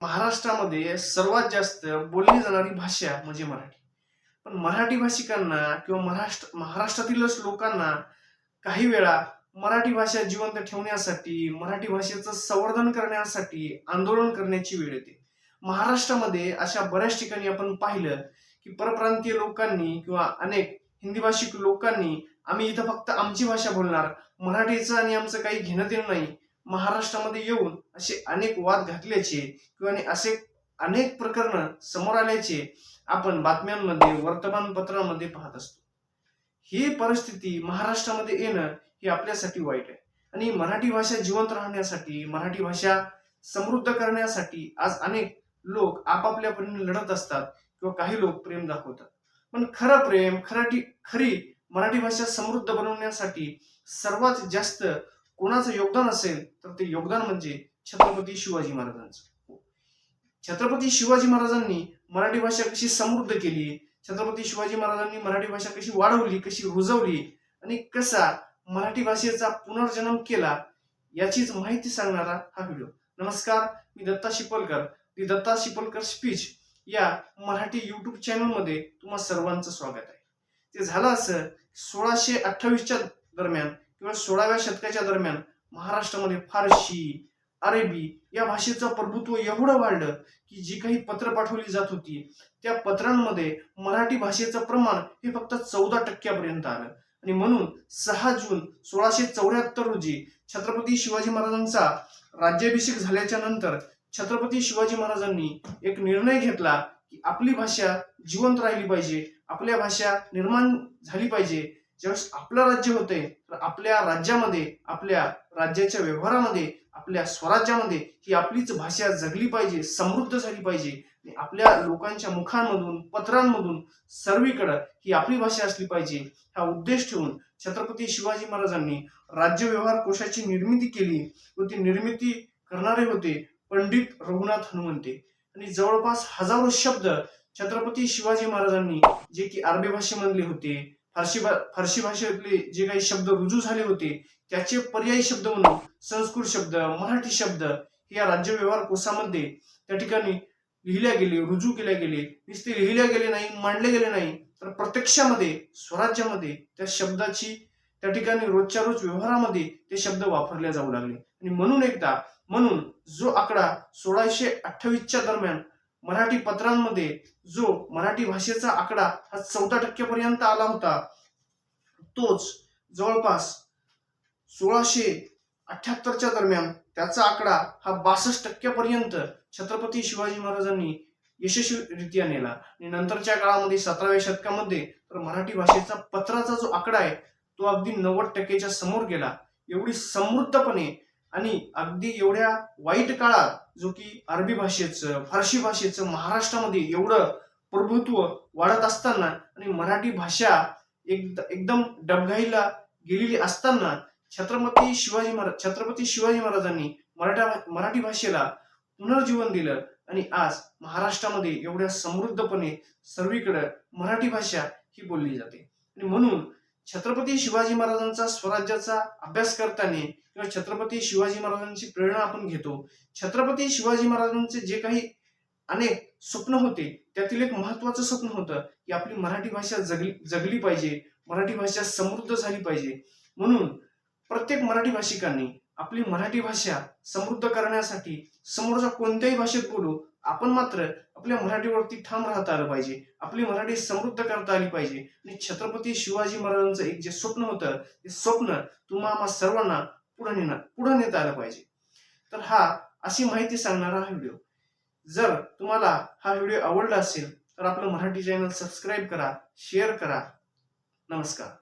महाराष्ट्रामध्ये सर्वात जास्त बोलली जाणारी भाषा म्हणजे मराठी. पण मराठी भाषिकांना किंवा महाराष्ट्र महाराष्ट्रातीलच लोकांना काही वेळा मराठी भाषा जिवंत ठेवण्यासाठी मराठी भाषेचं संवर्धन करण्यासाठी आंदोलन करण्याची वेळ येते. महाराष्ट्रामध्ये अशा बऱ्याच ठिकाणी आपण पाहिलं की परप्रांतीय लोकांनी किंवा अनेक हिंदी भाषिक लोकांनी आम्ही इथं फक्त आमची भाषा बोलणार मराठीचं आणि आमचं काही घेणं देणं नाही महाराष्ट्रामध्ये येऊन असे अनेक वाद घातल्याचे किंवा असे अनेक प्रकरण समोर आल्याचे आपण बातम्यांमध्ये वर्तमानपत्रामध्ये पाहत असतो. ही परिस्थिती महाराष्ट्रामध्ये येणं हे आपल्यासाठी वाईट आहे. आणि मराठी भाषा जिवंत राहण्यासाठी मराठी भाषा समृद्ध करण्यासाठी आज अनेक लोक आपापल्या परीने लढत असतात किंवा काही लोक प्रेम दाखवतात. पण खरं प्रेम खराटी खरी मराठी भाषा समृद्ध बनवण्यासाठी सर्वात जास्त कोणाचं योगदान असेल तर ते योगदान म्हणजे छत्रपती शिवाजी महाराजांचं. छत्रपती शिवाजी महाराजांनी मराठी भाषा कशी समृद्ध केली छत्रपती शिवाजी महाराजांनी मराठी भाषा कशी वाढवली कशी रुजवली आणि कसा मराठी भाषेचा पुनर्जन्म केला याचीच माहिती सांगणारा हा व्हिडिओ. नमस्कार मी दत्ता शिपलकर. दी दत्ता शिपलकर स्पीच या मराठी युट्यूब चॅनलमध्ये तुम्हा सर्वांचं स्वागत आहे. ते झालं असं सोळाशे अठ्ठावीसच्या दरम्यान किंवा सोळाव्या शतकाच्या दरम्यान महाराष्ट्रामध्ये फारशी अरेबी या भाषेचं प्रभुत्व एवढं वाढलं की जी काही पत्र पाठवली जात होती त्या पत्रांमध्ये मराठी भाषेचं प्रमाण हे फक्त चौदा टक्क्यापर्यंत आलं. आणि म्हणून सहा जून सोळाशे चौऱ्याहत्तर रोजी छत्रपती शिवाजी महाराजांचा राज्याभिषेक झाल्याच्यानंतर छत्रपती शिवाजी महाराजांनी एक निर्णय घेतला की आपली भाषा जिवंत राहिली पाहिजे आपल्या भाषा निर्माण झाली पाहिजे ज्यावेळेस आपलं राज्य होते तर आपल्या राज्यामध्ये आपल्या राज्याच्या व्यवहारामध्ये आपल्या स्वराज्यामध्ये ही आपलीच भाषा जगली पाहिजे समृद्ध झाली पाहिजे. आणि आपल्या लोकांच्या मुखांमधून पत्रांमधून सर्वीकडं ही आपली भाषा असली पाहिजे. हा उद्देश ठेवून छत्रपती शिवाजी महाराजांनी राज्य व्यवहार कोशाची निर्मिती केली. व ती निर्मिती करणारे होते पंडित रघुनाथ हनुमंते. आणि जवळपास हजारो शब्द छत्रपती शिवाजी महाराजांनी जे की अरबी भाषेमधले होते फारशी भा फारशी भाषेतले जे काही शब्द रुजू झाले होते त्याचे पर्यायी शब्द म्हणून संस्कृत शब्द मराठी शब्द हे या राज्य व्यवहार कोसामध्ये त्या ठिकाणी लिहिल्या गेले रुजू केल्या गेले. नुसते लिहिल्या गेले नाही मांडले गेले नाही तर प्रत्यक्षामध्ये स्वराज्यामध्ये त्या शब्दाची त्या ठिकाणी रोजच्या रोज व्यवहारामध्ये ते शब्द वापरले जाऊ लागले. आणि म्हणून एकदा म्हणून जो आकडा सोळाशे अठ्ठावीसच्या दरम्यान मराठी पत्रांमध्ये जो मराठी भाषेचा आकडा हा चौदा टक्क्यापर्यंत आला होता तोच जवळपास सोळाशे अठ्याहत्तरच्या दरम्यान त्याचा आकडा हा बासष्ट टक्क्यापर्यंत छत्रपती शिवाजी महाराजांनी यशस्वीरित्या नेला. आणि नंतरच्या काळामध्ये सतराव्या शतकामध्ये तर मराठी भाषेचा पत्राचा जो आकडा आहे तो अगदी नव्वद टक्क्याच्या समोर गेला. एवढी समृद्धपणे आणि अगदी एवढ्या वाईट काळात जो की अरबी भाषेचं फारसी भाषेचं महाराष्ट्रामध्ये एवढं प्रभुत्व वाढत असताना आणि मराठी भाषा एक एकदम डबघाईला गेलेली असताना छत्रपती शिवाजी महाराज छत्रपती शिवाजी महाराजांनी मराठा मराठी भाषेला पुनर्जीवन दिलं आणि आज महाराष्ट्रामध्ये एवढ्या समृद्धपणे सर्वीकडे मराठी भाषा ही बोलली जाते. आणि म्हणून छत्रपती शिवाजी महाराजांचा स्वराज्याचा अभ्यास करताना किंवा छत्रपती शिवाजी महाराजांची प्रेरणा आपण घेतो. छत्रपती शिवाजी महाराजांचे जे काही अनेक स्वप्न होते त्यातील एक महत्वाचं स्वप्न होतं की आपली मराठी भाषा जगली जगली पाहिजे. मराठी भाषा समृद्ध झाली पाहिजे. म्हणून प्रत्येक मराठी भाषिकांनी आपली मराठी भाषा समृद्ध करण्यासाठी समोरच्या कोणत्याही भाषेत बोलू आपण मात्र आपल्या मराठीवरती ठाम राहता आलं पाहिजे. आपली मराठी समृद्ध करता आली पाहिजे. आणि छत्रपती शिवाजी महाराजांचं एक जे स्वप्न होतं ते स्वप्न तुम्हा आम्हा सर्वांना पुढे नेणार पुढे नेता आलं पाहिजे. तर हा अशी माहिती सांगणारा हा व्हिडिओ. जर तुम्हाला हा व्हिडिओ आवडला असेल तर आपलं मराठी चॅनल सबस्क्राईब करा शेअर करा. नमस्कार.